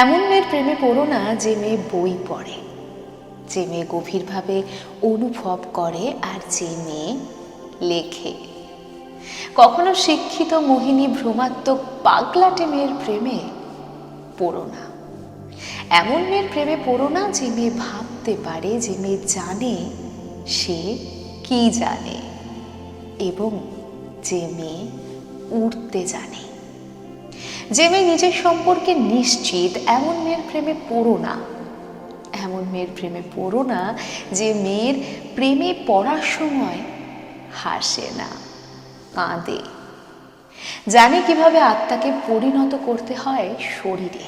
এমন মেয়ের প্রেমে পড়ো না যে মেয়ে বই পড়ে, যে মেয়ে গভীরভাবে অনুভব করে আর যে মেয়ে লেখে। কখনো শিক্ষিত মোহিনী ভ্রমাত্মক পাগলাটে মেয়ের প্রেমে পড়ো না। এমন মেয়ের প্রেমে পড়ো না যে মেয়ে ভাবতে পারে, যে মেয়ে জানে সে কি জানে এবং যে মেয়ে উড়তে জানে। যে মেয়ে নিজের সম্পর্কে নিশ্চিত, এমন মেয়ের প্রেমে পড়ো না। এমন মেয়ের প্রেমে পড়ো না যে মেয়ের প্রেমে পড়ার সময় হাসে না, কাঁদে। জানে কীভাবে আত্মাকে পরিণত করতে হয়? শরীরে।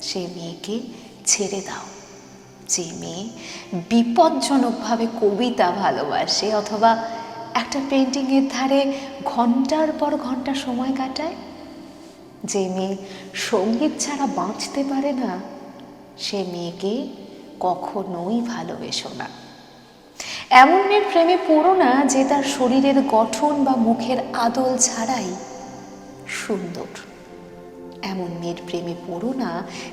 সে মেয়েকে ছেড়ে দাও। যে মেয়ে বিপজ্জনকভাবে কবিতা ভালোবাসে অথবা একটা পেন্টিংয়ের ধারে ঘণ্টার পর ঘণ্টা সময় কাটায় যে মেয়ে সংগীত ছাড়া বাঁচতে পারে না, সে মেয়েকে কখনোই ভালোবেসো না। এমন মেয়ের প্রেমে পড়ো না যে তার শরীরের গঠন বা মুখের আদল ছাড়াই সুন্দর। এমন মেয়ের প্রেমে পড়ো না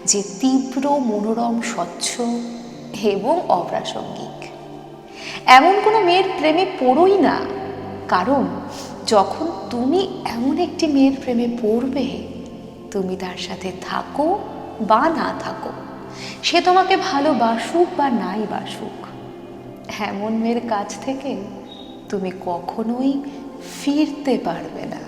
যে তীব্র, মনোরম, স্বচ্ছ এবং অপ্রাসঙ্গিক। এমন কোনো মেয়ের প্রেমে পড়োই না, কারণ যখন তুমি এমন একটি মেয়ের প্রেমে পড়বে তুমি তার সাথে থাকো বা না থাকো। সে তোমাকে ভালোবাসুক বা নাই বাসুক। এমন মেয়ের কাছ থেকে তুমি কখনোই ফিরতে পারবে না।